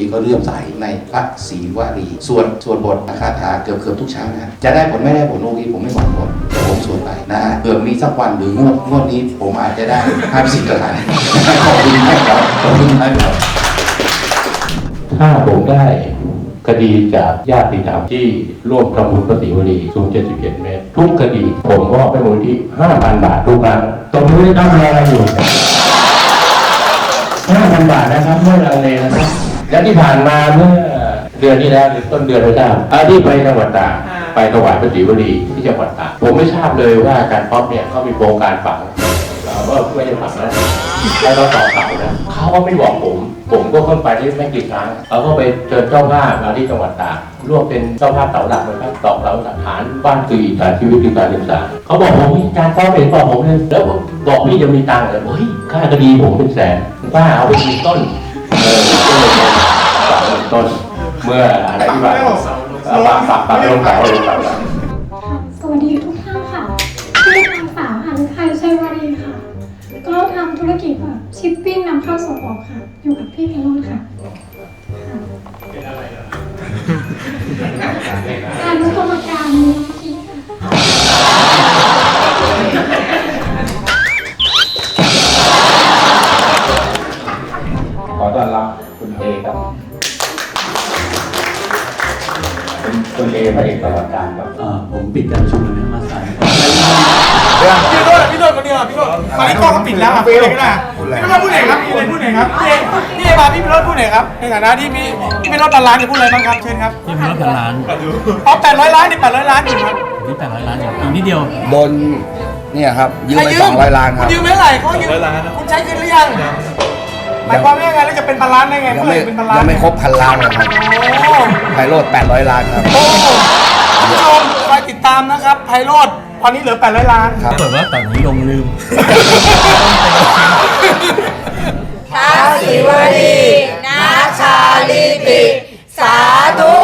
กีก็เลื่อมใสในพระศรีวลีส่วนส่วนบทนะคาถาเกือบเกือบทุกเช้านะจะได้ผลไม่ได้ผลโอกีผมไม่บอกผลแต่ผมสวดไปนะฮะเผื่อมีสักวันหรืองวดงวดนี้ผมอาจจะได้ห้าสิบล้านขอบคุณมากครับขอบคุณมากครับถ้าผมได้คดีจากญาติธรรมที่ร่วมทำบุญพระศรีวลีสูง 77 เมตร ทุกคดีผมมอบให้มูลที่ 5,000 บาททุกครั้งตรงนี้ต้องรออยู่ 5,000 บาทนะครับไม่ลังเลนะครับ และที่ผ่านมาเมื่อเดือนที่แล้วหรือต้นเดือนไม่ทราบอาที่ไปจังหวัดตากไปถวายพระศรีวลีที่จังหวัดตากผมไม่ทราบเลยว่าอาจารย์ป๊อปเนี่ยเขามีโครงการฝังเราก็ไม่ได้ฝังนะแล้วก็ต่อเสานะเขาก็ไม่บอกผม ผมก็ขึ้นไปที่ไม่กี่ครั้งเขาก็ไปเชิญเจ้าภาพมาที่จังหวัดตากร่วมเป็นเจ้าภาพเสาหลักนะครับตอกเสาหลักฐานบ้านคืออีกฐานชีวิตคือการศึกษาเขาบอกผมอาจารย์ป๊อปเห็นบอกผมเลยแล้วผมบอกพี่จะมีตังค์เหรอเฮ้ยค่าคดีผมเป็นแสนป้าเอาไปกินต้นเออ ต้น เมื่ออะไรที่ว่าเอาปากปากปากลงเสาลงเสาแล้วค่ะสวัสดีทุกท่านค่ะชื่อนางสาวหันไทยชัยวารีค่ะ ก็ทำธุรกิจแบบชิปปิ้งนำเข้าส่งออกค่ะ อยู่กับพี่เพลโลนค่ะอนุกรรมการมูลนิธิค่ะขอต้อนรับคุณเอครับ คุณคุณเอพระเอกตลอดการครับเอ่อผมปิดการประชุมแล้วนะมาสายพี่โดนพี่โดนคนเดียวพี่โดนตอนนี้กล้องเขาปิดแล้วอะพูดอะไรก็ได้พี่โดนพูดไหนครับพี่เลยพูดไหนครับพี่เอพี่เอมาพี่โดนพูดไหนครับในฐานะที่พี่พี่เป็นรถพันล้านจะพูดอะไรบ้างครับเชิญครับที่เป็นรถพันล้านเอาแปดร้อยล้านนี่แปดร้อยล้านอยู่ครับที่แปดร้อยล้านอย่างอีกนิดเดียวโดนเนี่ยครับยืมไปใคสองร้อยล้านคคุรับณยืมไม่เท่าไหร่เขายืมคุณใช้คืนหรือยัง หมายความว่ายังไงแล้วจะเป็นพันล้านได้ไงยังเมื่อไหไม่ร่เป็นพันล้านยังไม่ครบพันล้านเลยครับโอ้ไพโรดแปดร้อยล้านครับโหคุณผู้ชมคอยติดตามนะครับไพโรดตอนนี้เหลือแปดร้อยล้าน ครับ เปิดว่าตอนนี้ลงลืม ท้าวสีวลีนาชาลิปิสาธุ